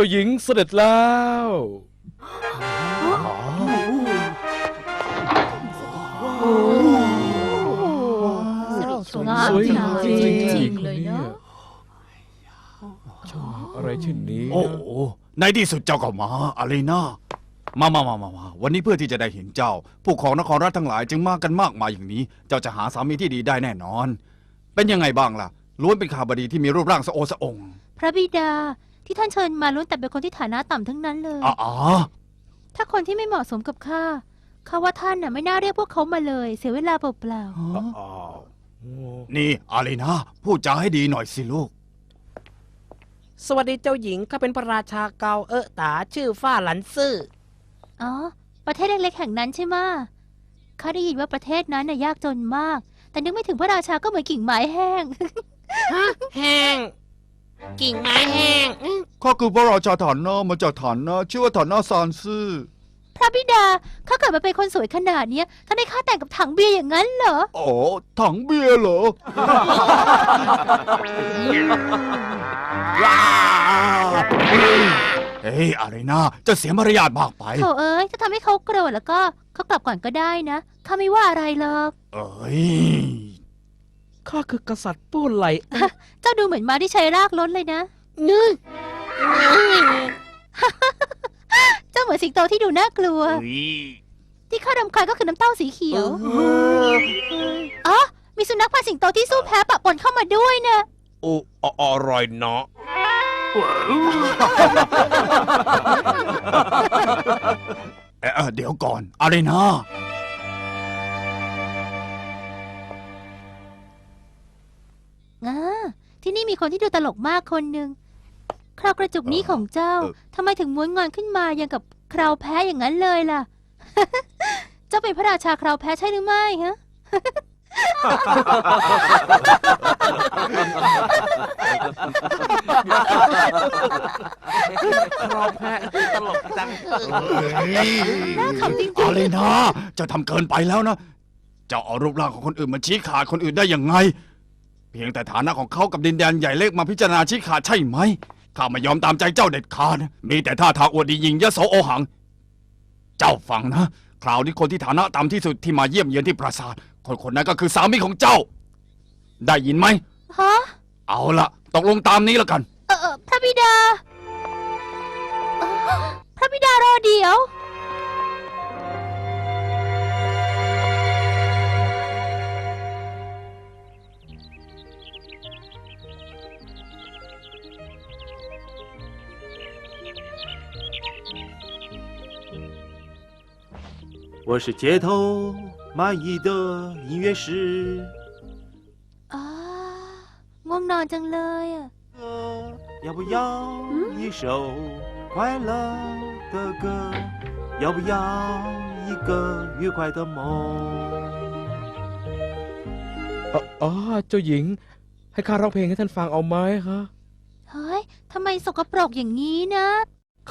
จ้าหญิงเสด็จแล้วสวยงามสวยงามจจริริงงๆเลยเนาะชอบอะไรเช่นนี้โอ้นะโหในที่สุดเจ้าก็มาอะไรนะมามามามามาวันนี้เพื่อที่จะได้เห็นเจ้า ผู้ของนครรัฐทั้งหลายจึงมากันมากมายอย่างนี้ เจ้าจะหาสามีที่ดีได้แน่นอน เป็นยังไงบ้างล่ะล้วนเป็นข่าวบดีที่มีรูปร่างสะโอสะอง พระบิดา ที่ท่านเชิญมาล้วนแต่เป็นคนที่ฐานะต่ำทั้งนั้นเลย อ๋ออ๋อถ้าคนที่ไม่เหมาะสมกับข้าข้าว่าท่านน่ะไม่น่าเรียกพวกเขามาเลย เสียเวลาเปล่าอ้าวโอ้นี่อะไรนะพูดจาให้ดีหน่อยสิลูก สวัสดีเจ้าหญิงข้าเป็นพระราชาเกาเออตาชื่อฟ้าหลันซื่อ ๆ อ๋อ ประเทศเล็กๆแห่งนั้นใช่ไหมะข้าได้ยินว่าประเทศนั้นน่ะยากจนมาก แต่นึกไม่ถึงพระราชาก็เหมือนกิ่งไม้แห้งฮะแห้ง กิ่งไม้แห้งอื้อข้าคือพระราชาฐานนามาจากฐานนาชื่อว่าฐานนาซานซื่อพระบิดาข้าเกิดมาเป็นคนสวยขนาดเนี้ยท่านให้ข้าแต่งกับถังเบียร์อย่างนั้นเหรอ อ๋อถังเบียร์เหรอ ว้าวเฮ้ยอะไรนะจะเสียมารยาทมากไป โถเอ้ยถ้าทำให้เขาโกรธแล้วก็เขากลับก่อนก็ได้นะข้าไม่ว่าอะไรหรอก เอ้ย ข้าคือกษัตริย์ปู้ไหลเจ้าดูเหมือนม้าที่ใช้รากล้นเลยนะนึกเจ้าเหมือนสิงโตที่ดูน่ากลัวเฮ้ยที่ข้ารำคาญก็คือน้ำเต้าสีเขียวอ๋อมีสุนัขพันธุ์สิงโตที่สู้แพ้ปะปนเข้ามาด้วยนะโอ้ออร่อยเนาะเอ่อเดี๋ยวก่อน อะไรนะ ที่นี่มีคนที่ดูตลกมากคนหนึ่งคราวกระจุกนี้ของเจ้าทำไมถึงม้วนงอนขึ้นมาอย่างกับคราวแพ้อย่างนั้นเลยล่ะ เจ้าเป็นพระราชาคราวแพ้ใช่หรือไม่ฮะครอแพะตลกจังน่าขำจริงๆอะไรนะจะทำเกินไปแล้วนะจะเอารูปร่างของคนอื่นมาชี้ขาดคนอื่นได้ยังไง เพียงแต่ฐานะของเขากับดินแดนใหญ่เล็กมาพิจารณาชี้ขาดใช่ไหม ข้าไม่ยอมตามใจเจ้าเด็ดขาด มีแต่ท่าทางอวดดียิงยโสโอหัง เจ้าฟังนะ คราวนี้คนที่ฐานะต่ำที่สุดที่มาเยี่ยมเยือนที่ปราสาท คนคนนั้นก็คือสามีของเจ้า ได้ยินไหม ฮะ เอาละตกลงตามนี้แล้วกัน เออเออพระบิดาเอ่อพระบิดารอเดี๋ยว 我是街头卖艺的音乐师， อ่าง่วงนอนจังเลยอ่ะ 呃要不要一首快乐的歌？要不要一个愉快的梦？ อ๋ออ๋อเจ้าหญิง ให้ข้าร้องเพลงให้ท่านฟังเอาไหมคะ เฮ้ย ทำไมสกปรกอย่างนี้นะ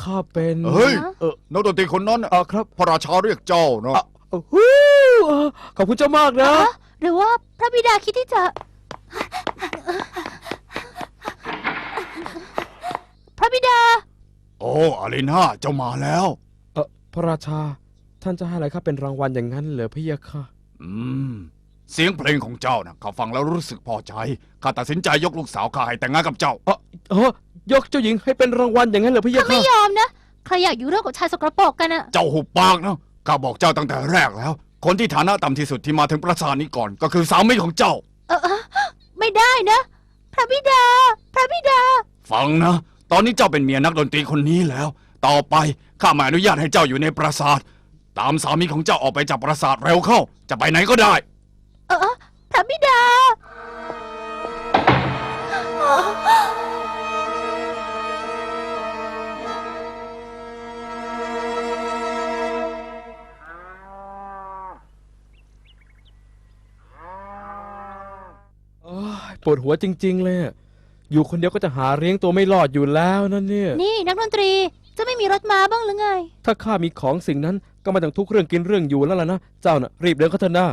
ข้าเป็นเฮ้ยฮะเออนักดนตรีคนนั้นน่ะอ๋อครับพระราชาเรียกเจ้าเนาะอะโอ้โหอะขอบคุณเจ้ามากนะ ฮะหรือว่าพระบิดาคิดที่จะ พระบิดา โอ้อารีนาเจ้ามาแล้ว เออพระราชา ท่านจะให้อะไรข้าเป็นรางวัลอย่างนั้นเหรอพี่ยะค่ะ อืม เสียงเพลงของเจ้านะข้าฟังแล้วรู้สึกพอใจข้าตัดสินใจยกลูกสาวข้าให้แต่งงานกับเจ้า เออเออ ยกเจ้าหญิงให้เป็นรางวัลอย่างนั้นเหรอพี่ยะไม่ค่ะยอมนะ ใครอยากอยู่ร่วมกับชายสกปรกกันอะเจ้าหุบปากนะข้าบอกเจ้าตั้งแต่แรกแล้ว คนที่ฐานะต่ำที่สุดที่มาถึงปราสาทนี้ก่อน ก็คือสามีของเจ้า เออเออไม่ได้นะ พระบิดา พระบิดา ฟังนะ ตอนนี้เจ้าเป็นเมียนักดนตรีคนนี้แล้ว ต่อไปข้าไม่อนุญาตให้เจ้าอยู่ในปราสาท ตามสามีของเจ้าออกไปจากปราสาทเร็วเข้า จะไปไหนก็ได้ เออเออพระบิดา ปวดหัวจริง ๆ เลยอะอยู่คนเดียวก็จะหาเลี้ยงตัวไม่รอดอยู่แล้วนั่นเนี่ย นี่นักดนตรีจะไม่มีรถม้าบ้างหรือไง ถ้าข้ามีของสิ่งนั้นก็ไมาต้องทุกเรื่องกินเรื่องอยู่แล้วล่ะนะ เจ้าน่ะรีบเดินเข้าเถอะนะ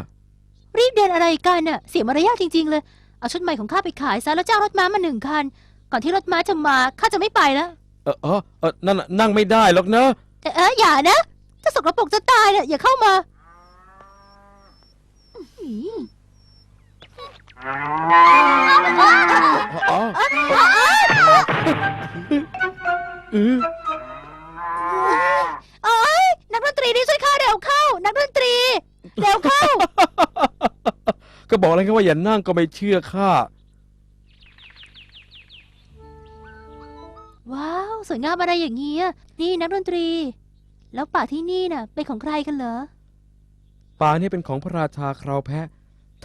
รีบเดินอะไรกันน่ะเสียมารยาทจริง ๆ เลย เอาชุดใหม่ของข้าไปขายซะแล้วจ้างรถม้ามาหนึ่งคัน ก่อนที่รถม้าจะมาข้าจะไม่ไปแล้วเออเออเออนั่นน่ะนั่งไม่ได้หรอกนะแต่เอออย่านะถ้าสกปรกจะตายเนี่ยอย่าเข้ามาอืมอ๋ อเออโอ้ยนักดนตรีนี่ช่วยข้าเร็วเข้า นักดนตรี เร็วเข้า ก็บอกแล้วไงว่าอย่านั่งก็ไม่เชื่อข้า ว้าว สวยงามอะไรอย่างนี้นี่นักดนตรี แล้วป่าที่นี่น่ะ เป็นของใครกันเหรอ ป่านี่เป็นของพระราชาคราวแพะ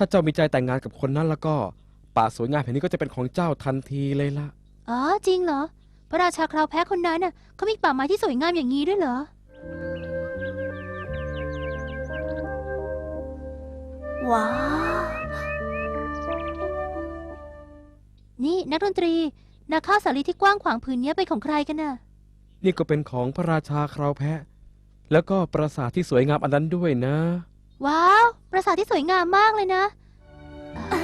ถ้าเจ้ามีใจแต่งงานกับคนนั้นแล้วก็ ป่าสวยงามแห่งนี้ก็จะเป็นของเจ้าทันทีเลยล่ะอ๋อจริงเหรอ พระราชาคราวแพ้คนนั้นน่ะเขามีป่าไม้ที่สวยงามอย่างนี้ด้วยเหรอ ว้าวนี่นักดนตรีนาข้าวสาลีที่กว้างขวางผืนเนี้ยเป็นของใครกันน่ะ นี่ก็เป็นของพระราชาคราวแพะ แล้วก็ปราสาทที่สวยงามอันนั้นด้วยนะ ว้าว ปราสาทที่สวยงามมากเลยนะอ่า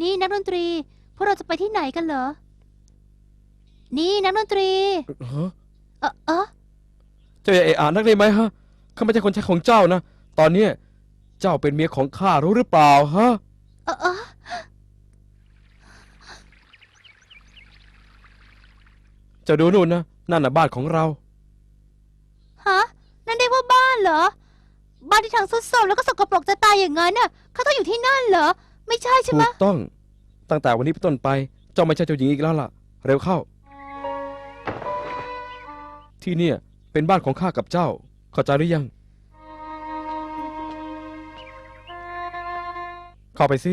นี่นักดนตรี พวกเราจะไปที่ไหนกันเหรอ นี่นักดนตรี ฮะเออเออเจ้าอย่าเอะอะนักได้ไหมฮะข้าไม่ใช่คนใช้ของเจ้านะ ตอนเนี้ยเจ้าเป็นเมียของข้ารู้หรือเปล่าฮะ เออเออ เจ้าดูนู่นนะนั่นน่ะบ้านของเรา ฮะ นั่นเรียกว่าบ้านเหรอ บ้านที่ทางสุดโทรมแล้วก็สกปรกจะตายอย่างนั้นน่ะเขาต้องอยู่ที่นั่นเหรอ ไม่ใช่ใช่ถูไหมกต้อง ตั้งแต่วันนี้เป็นต้นไป เจ้าไม่ใช่เจ้าหญิงอีกแล้วล่ะ เร็วเข้า ที่เนี่ยเป็นบ้านของข้ากับเจ้า เข้าใจหรือยัง เข้าไปสิ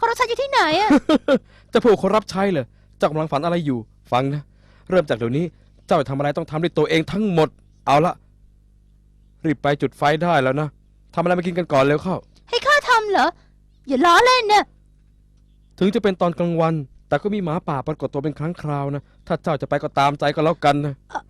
คนรับใช้ล่ะคนรับใช้อยู่ที่ไหนอะเจะผู้คนรับใช้เหรอเจ้ากำลังฝันอะไรอยู่ ฟังนะ เริ่มจากเดี๋ยวนี้ เจ้าจะทำอะไรต้องทำด้วยตัวเองทั้งหมด เอาละ รีบไปจุดไฟได้แล้วนะทำอะไรมากินกันก่อนเร็วเข้า ให้ข้าทำเหรอ อย่าล้อเล่นเนี่ยถึงจะเป็นตอนกลางวัน แต่ก็มีหมาป่าปรากฏตัวเป็นครั้งคราวนะ ถ้าเจ้าจะไปก็ตามใจก็แล้วกันนะ เอ่อเอ่อเอ่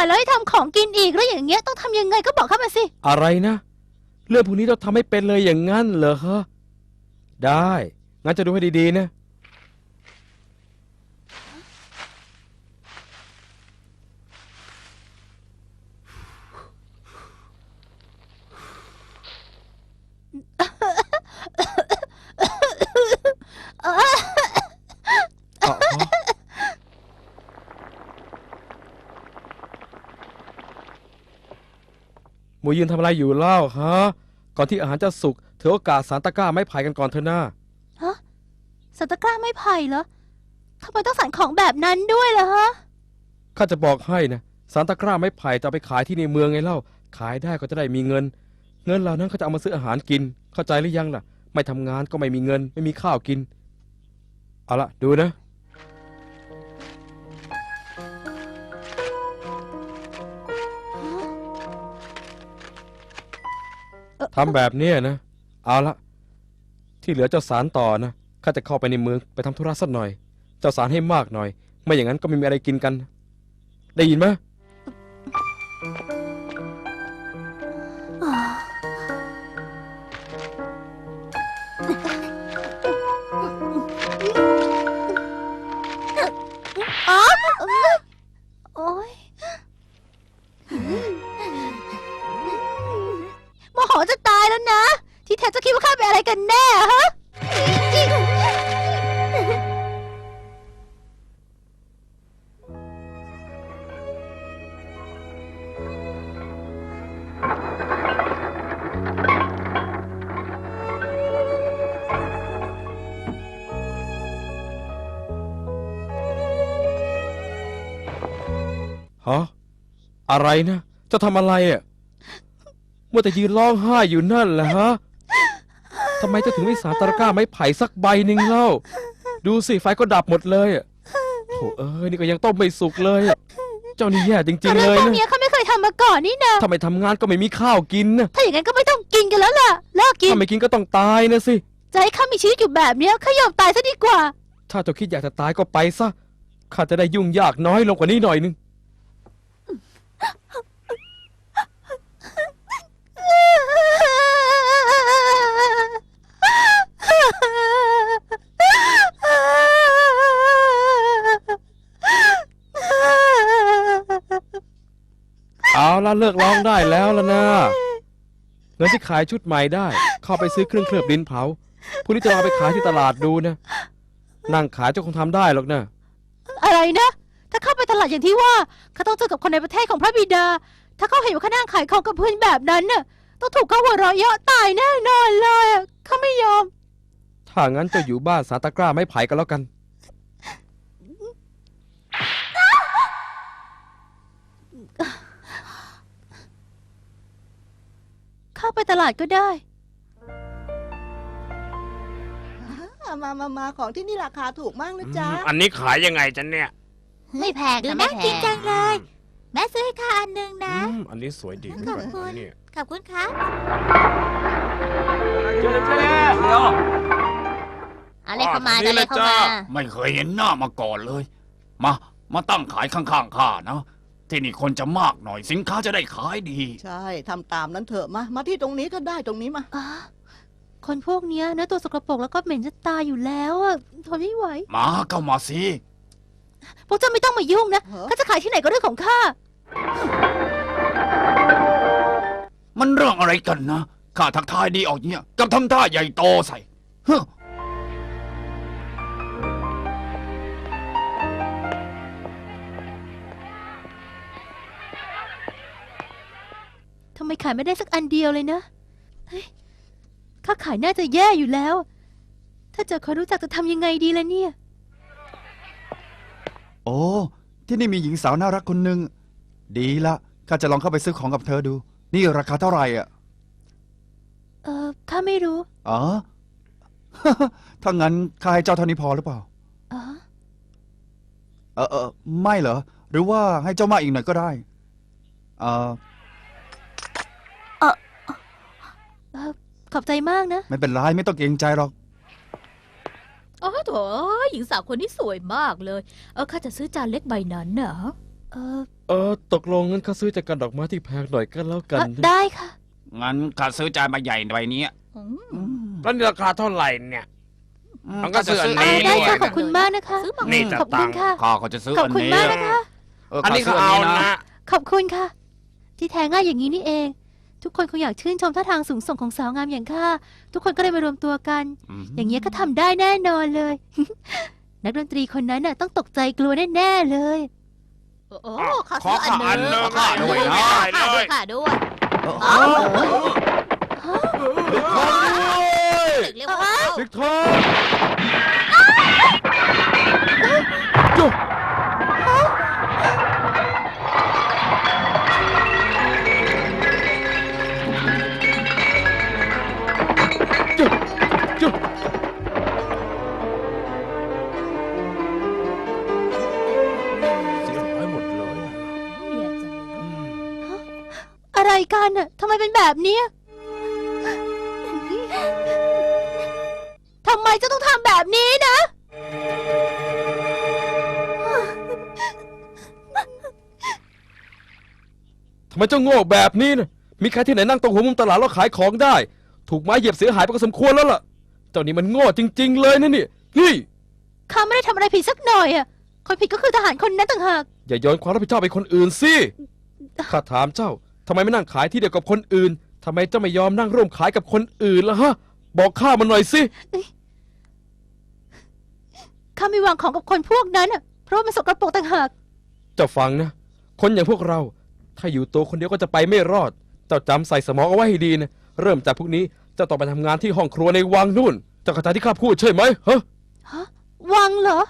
ไฟแล้วให้ทำของกินอีกแล้วอย่างเงี้ยต้องทำยังไงก็บอกเข้ามาสิ อะไรนะ เรื่องพวกนี้เราทำให้เป็นเลยอย่างนั้นเหรอฮะได้ งั้นจะดูให้ดีๆนะ อ๋ออ๋อ หมูยืนทำอะไรอยู่เล่าฮะ ก่อนที่อาหารจะสุกถือโอกาสสารตะกร้าไม้ไผ่กันก่อนเถอะนะสันตะกร้าไม่ไผ่เหรอทำไมต้องสั่นของแบบนั้นด้วยล่ะฮะ ข้าจะบอกให้นะสารตะกร้าไม้ไผ่จะเอาไปขายที่ในเมืองไงเล่า ขายได้ก็จะได้มีเงิน เงินเหล่านั้นเขาจะเอามาซื้ออาหารกิน เข้าใจหรือยังล่ะ ไม่ทำงานก็ไม่มีเงิน ไม่มีข้าวกิน เอาละดูนะ ทำแบบเนี้ยนะ เอาละ ที่เหลือเจ้าสารต่อนะ ข้าจะเข้าไปในเมืองไปทำธุระสักหน่อย เจ้าสารให้มากหน่อย ไม่อย่างนั้นก็ไม่มีอะไรกินกัน ได้ยินไหม โมโหจะตายแล้วนะ ที่แท้จะคิดว่าข้าเป็นอะไรกันแน่ฮะฮะอะไรนะจ้าทำอะไรอะ มัวแต่ยืนร้องไห้อยู่นั่นแหละฮะทำไมเจ้าถึงไม่สารตะกร้าไม้ไผ่สักใบหนึ่งเล่า ดูสิไฟก็ดับหมดเลยอะโถเอ้ยนี่ก็ยังต้มไม่สุกเลยอะเจ้านี่แย่จริงแต่ๆเรื่เลองยพวกนะเนี้ยเขาไม่เคยทำมาก่อนนี่นะถ้าไม่ทำงานก็ไม่มีข้าวกินนะถ้าอย่างนั้นก็ไม่ต้องกินกันแล้วล่ะ เลิกกิน ถ้าไม่กินก็ต้องตายนะสิ จะให้ข้ามีชีวิตอยู่แบบเนี้ยข้ายอมตายซะดีกว่า ถ้าเจ้าคิดอยากจะตายก็ไปซะ ข้าจะได้ยุ่งยากน้อยลงกว่านี้หน่อยนึง ละเลิกร้องได้แล้วละนะเงินที่ขายชุดใหม่ได้ เข้าไปซื้อเครื่องเคลือบดินเผาพรุ่งนี้จะเอาไปขายที่ตลาดดูนะนั่งขายเจ้าคงทำได้หรอกนะอะไรนะ ถ้าเข้าไปตลาดอย่างที่ว่าเขาต้องเจอกับคนในประเทศของพระบิดา ถ้าเขาเห็นว่าเขานั่งขายของกับเพื่อนแบบนั้นน่ะต้องถูกเขาหัวเราะเยาะตายแน่นอนเลยอะเขาไม่ยอม ถ้างั้นเจะอยู่บ้านสาตะกร้าไม่ไผ่กันแล้วกัน ข้าไปตลาดก็ได้มามามาของที่นี่ราคาถูกมากนะจ๊ะ อันนี้ขายยังไงจันเนี่ยไม่แพงดูค่ะน่าไม่แพกินงจังเลย แม่ซื้อให้ข้าอันหนึ่งนะ อืมอันนี้สวยดีขอบคุณ เนี่ยขอบคุณครับเอาเลยเข้ามาเอาเลยเข้ามา ไม่เคยเห็นหน้ามาก่อนเลย มา มาตั้งขายข้างๆข้านะ ที่นี่คนจะมากหน่อยสินค้าจะได้ขายดี ใช่ทำตามนั้นเถอะมา มาที่ตรงนี้ก็ได้ตรงนี้มา อ๋อคนพวกเนี้ยเนื้อตัวสกปรกแล้วก็เหม็นจะตายอยู่แล้วอะทนไม่ไหว มาเข้ามาสิพวกเจ้าไม่ต้องมายุ่งนะเหรอข้าจะขายที่ไหนก็เรื่องของข้า มันเรื่องอะไรกันนะข้าทักทายดีออกเนี่ยกับทำท่าใหญ่โตใส่เฮ้อ ไมขายไม่ได้สักอันเดียวเลยนะเฮ้ยข้าขายน่าจะแย่อยู่แล้ว ถ้าเจอคนรู้จักจะทำยังไงดีล่ะเนี่ย โอ้ที่นี่มีหญิงสาวน่ารักคนหนึ่งดีละข้าจะลองเข้าไปซื้อของกับเธอดู นี่ราคาเท่าไหร่อะเออข้าไม่รู้ อ๋อ ถ้างั้นข้าให้เจ้าเท่านี้พอหรือเปล่า อ๋อ เออเออไม่เหรอ หรือว่าให้เจ้ามากอีกหน่อยก็ได้ เออ ออขอบใจมากนะไม่เป็นไรไม่ต้องเกรงใจหรอกโอ้โถหญิงสาวคนนี้สวยมากเลย เออข้าจะซื้อจานเล็กใบนั้นเนอะเออเออตกลงงั้นข้าซื้อจากกันดอกไม้ที่แพงหน่อยก็แล้วกันเอ่อนะได้ค่ะ งั้นข้าซื้อจานมาใหญ่ใบนี้อืมอืมแล้วนี่ราคาเท่าไหร่เนี่ยอืมมันก็ซื้ออันอ่านี้ ได้ด้วยค่ะนะขอบคุณมากนะคะ ซื้อมานี่จะ ขอบคุณค่ะ ข้าก็จะซื้อขอบอันคุณนี้มากนะคะ เอออันข้านี้ซื้ก็ออันเอานี้นะนะ ขอบคุณค่ะ ที่แท้ง่ายอย่างนี้นี่เอง ทุกคนคงอยากชื่นชมท่าทางสูงส่งของสาวงามอย่างข้า ทุกคนก็เลยมารวมตัวกัน มอย่างเงี้ยก็ทำได้แน่นอนเลย นักดนตรีคนนั้นน่ะต้องตกใจกลัวแน่ๆเลย โอ้โอ้ข้าซื้ออันหนึ่งขอข้าอันหนึ่งข้าได้ด้วยเลยข้าด้วยเออข้าเอด้วยอเรียกว่าสิกทองจุ๊บ อะไรกันน่ะทำไมเป็นแบบเนี้ยทำไมเจะต้องทำแบบนี้นะ ทำไมเจ้าโง่แบบนี้นะมีใครที่ไหนนั่งตรงหัวมุมตลาดแล้วขายของได้ ถูกไม้เหยียบเสียหายไปก็สมควรแล้วล่ะ เจ้านี่มันโง่จริง ๆ เลยนะนี่ นี่ ข้าไม่ได้ทำอะไรผิดสักหน่อยอะ คนผิดก็คือทหารคนนั้นต่างหาก อย่าโยนความรับผิดชอบไปคนอื่นสิ ข้าถามเจ้า ทำไมไม่นั่งขายที่เดียวกับคนอื่นทำไมเจ้าไม่ยอมนั่งร่วมขายกับคนอื่นล่ะฮะ บอกข้ามันหน่อยสิ ข้าไม่วางของกับคนพวกนั้นอะเพราะว่ามันสกปรกต่างหาก เจ้าฟังนะ คนอย่างพวกเรา ถ้าอยู่ตัวคนเดียวก็จะไปไม่รอด เจ้าจำใส่สมองเอาไว้ให้ดีนะ เริ่มจากพวกนี้ เจ้าต้องไปทำงานที่ห้องครัวในวังนู่น เจ้าเข้าใจที่ข้าพูดใช่ไหมฮะวังเหรอ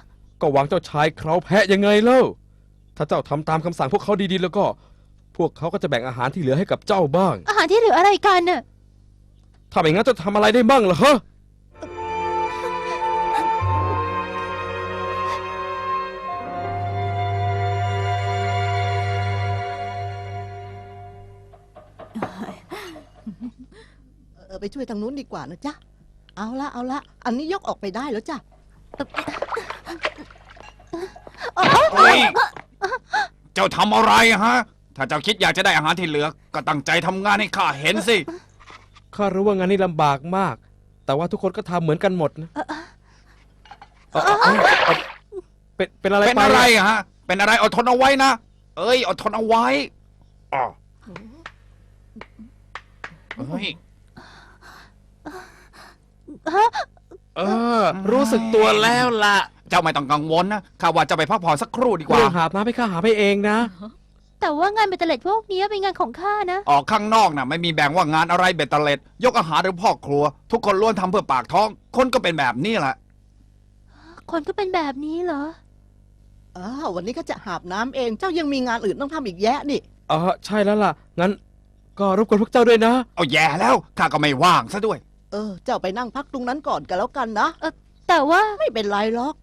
ก็วางเจ้าชายเคราแพะยังไงเล่า ถ้าเจ้าทำตามคำสั่งพวกเขาดีๆ แล้วก็ พวกเขาก็จะแบ่งอาหารที่เหลือให้กับเจ้าบ้าง อาหารที่เหลืออะไรกันน่ะ ถ้าไม่งั้นจะทำอะไรได้บ้างเหรอฮะ เออไปช่วยทางนู้นดีกว่านะจ๊ะ เอาละเอาละ อันนี้ยกออกไปได้แล้วจ้ะ เฮ้ย เจ้าทำอะไรฮะ ถ้าเจ้าคิดอยากจะได้อาหารที่เหลือ ก็ตั้งใจทำงานให้ข้าเห็นสิ ข้ารู้ว่างานนี้ลำบากมาก แต่ว่าทุกคนก็ทำเหมือนกันหมดนะเอ่อเอ่อเอ่อเอ่อเป็นเป็นอะไรเป็นไปอะไรฮะ เป็นอะไรอดทนเอาไว้นะ เอ้ย อดทนเอาไว้อ๋อเฮ้ยเออ รู้สึกตัวแล้วล่ะ เจ้าไม่ต้องกังวลนะ ข้าว่าจะไปพักผ่อนสักครู่ดีกว่า เรื่องหาบน้ำให้ข้าหาไปเองนะ แต่ว่างานเบตเตอร์เล็ดพวกนี้เป็นงานของข้านะ ออกข้างนอกน่ะไม่มีแบ่งว่างานอะไรเบ็ดเตล็ด ยกอาหารหรือพ่อครัว ทุกคนล้วนทำเพื่อปากท้อง คนก็เป็นแบบนี้แหละ คนก็เป็นแบบนี้เหรอ อ้าววันนี้ก็จะหาบน้ำเอง เจ้ายังมีงานอื่นต้องทำอีกแยะนี่ เออใช่แล้วล่ะ งั้น ก็รบกวนพวกเจ้าด้วยนะ เอาแย่แล้วข้าก็ไม่ว่างซะด้วย เออ เจ้าไปนั่งพักตรงนั้นก่อนกันแล้วกันนะ แต่ว่าไม่เป็นไรหรอก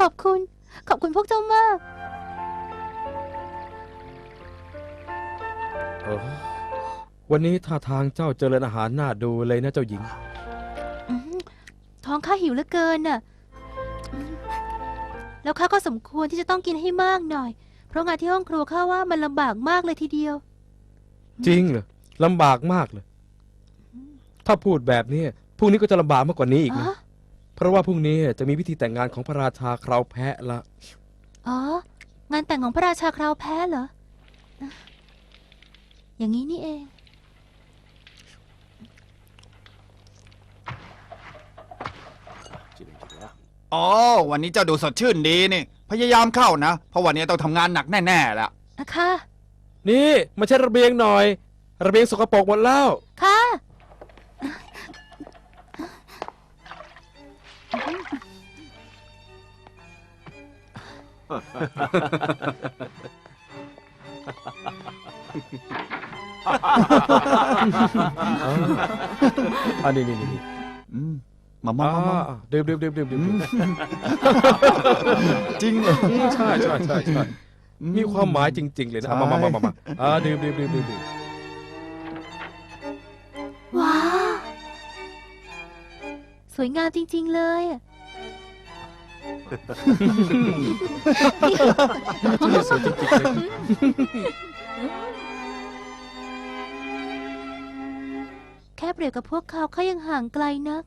ขอบคุณ ขอบคุณพวกเจ้ามากเออวันนี้ท่าทางเจ้าเจริญอาหารน่าดูเลยนะเจ้าหญิง อืมท้องข้าหิวเหลือเกินน่ะอืมแล้วข้าก็สมควรที่จะต้องกินให้มากหน่อย เพราะงานที่ห้องครัวข้าว่ามันลำบากมากเลยทีเดียว จริงเหรอลำบากมากเลย ถ้าพูดแบบนี้พรุ่งนี้ก็จะลำบากมากกว่านี้อีกอ๋นะ อ เพราะว่าพรุ่งนี้จะมีพิธีแต่งงานของพระราชาคราวแพะละ อ๋อ งานแต่งของพระราชาคราวแพ้เหรออย่างนี้นี่เอง อ๋อ วันนี้เจ้าดูสดชื่นดีนี่ พยายามเข้านะ เพราะวันนี้ต้องทำงานหนักแน่ๆแหละ อะค่ะ นี่มาเช็ดระเบียงหน่อย ระเบียงสกปรกหมดแล้ว ค่ะ อันนี้นี่นี่นี่อืมมามาอ่ามามาดื่มดื่มดื่มดื่มดื่มจริงเหรอ อืมใช่ใช่ใช่ใช่อืมีความหมายจริง ๆ เลยนะเอามามามามามาอ่าดื่มดื่มดื่มดื่มดื่มว้าวสวยงามจริง ๆ เลยอะ สวยจริงๆเลยแค่เปรียบกับพวกเขาเขายังห่างไกลนัก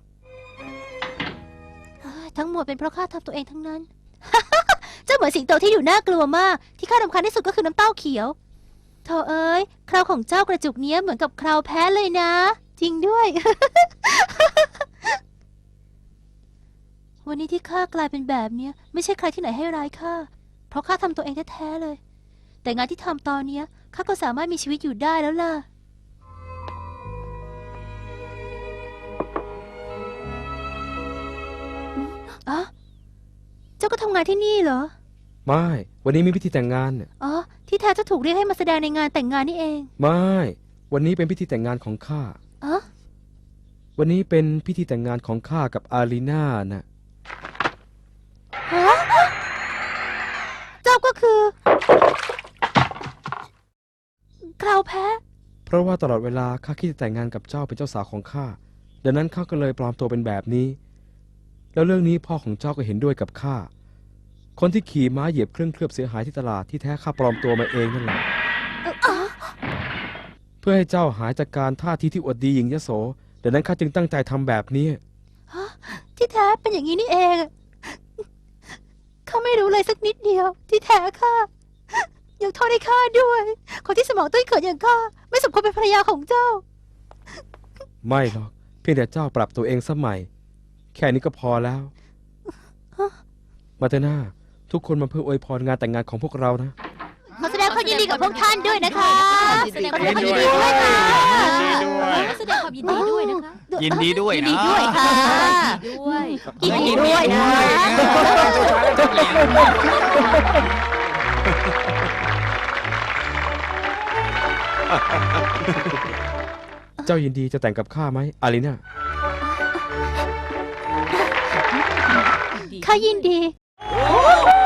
เฮ้ยทั้งหมดเป็นเพราะข้าทำตัวเองทั้งนั้น เจ้าเหมือนสิงโตที่อยู่น่ากลัวมาก ที่ข้ารำคาญที่สุดก็คือน้ำเต้าเขียวเธอเอ้ยคราวของเจ้ากระจุกเนี้ยเหมือนกับคราวแพ้เลยนะ จริงด้วย วันนี้ที่ข้ากลายเป็นแบบเนี้ยไม่ใช่ใครที่ไหนให้ร้ายข้า เพราะข้าทำตัวเองแท้ๆเลย แต่งานที่ทำตอนเนี้ยข้าก็สามารถมีชีวิตอยู่ได้แล้วล่ะอะเจ้าก็ทำงานที่นี่เหรอ ไม่ วันนี้มีพิธีแต่งงานเนี่ยอ๋อ ที่แท้เจะถูกเรียกให้มาแสดงในงานแต่งงานนี่เอง ไม่ วันนี้เป็นพิธีแต่งงานของข้า อ๋อ วันนี้เป็นพิธีแต่งงานของข้ากับอารีนาน่ะ เจ้าก็คือคราวแพ้ เพราะว่าตลอดเวลาข้าคิดจะแต่งงานกับเจ้าเป็นเจ้าสาวของข้าดังนั้นข้าก็เลยปลอมตัวเป็นแบบนี้ แล้วเรื่องนี้พ่อของเจ้าก็เห็นด้วยกับข้าคนที่ขี่ม้าเหยียบเครื่องเคลือบเสียหายที่ตลาดที่แท้ข้าปลอมตัวมาเองนั่นแหละเพื่อให้เจ้าหายจากการท่าทีที่อวดดีหญิงยโสดังนั้นข้าจึงตั้งใจทำแบบนี้ที่แท้เป็นอย่างนี้นี่เอง ข้าไม่รู้เลยสักนิดเดียว ที่แท้ข้ายกโทษให้ข้าด้วย คนที่สมองตุ้ยเขินอย่างข้าไม่สมควรเป็นภรรยาของเจ้า ไม่หรอก เพียงแต่เจ้าปรับตัวเองสมัย แค่นี้ก็พอแล้ว มาเถอะหน้าทุกคนมาเพื่ออวยพรงานแต่งงานของพวกเรานะ ยินดีกับพวกท่านด้วยนะคะแสดงขคอวามแสดงยิความนยินดีดีด้ด้ววยยนะค่ะคะแสดงความยินดีด้วยนะคะยินดีด้วยยินนะ ดีด้วยค่ะด้วยยินดีด้วยนะ เจ้ายินดีจะแต่งกับข้าไหมอารีนาข้ายินดีโอ้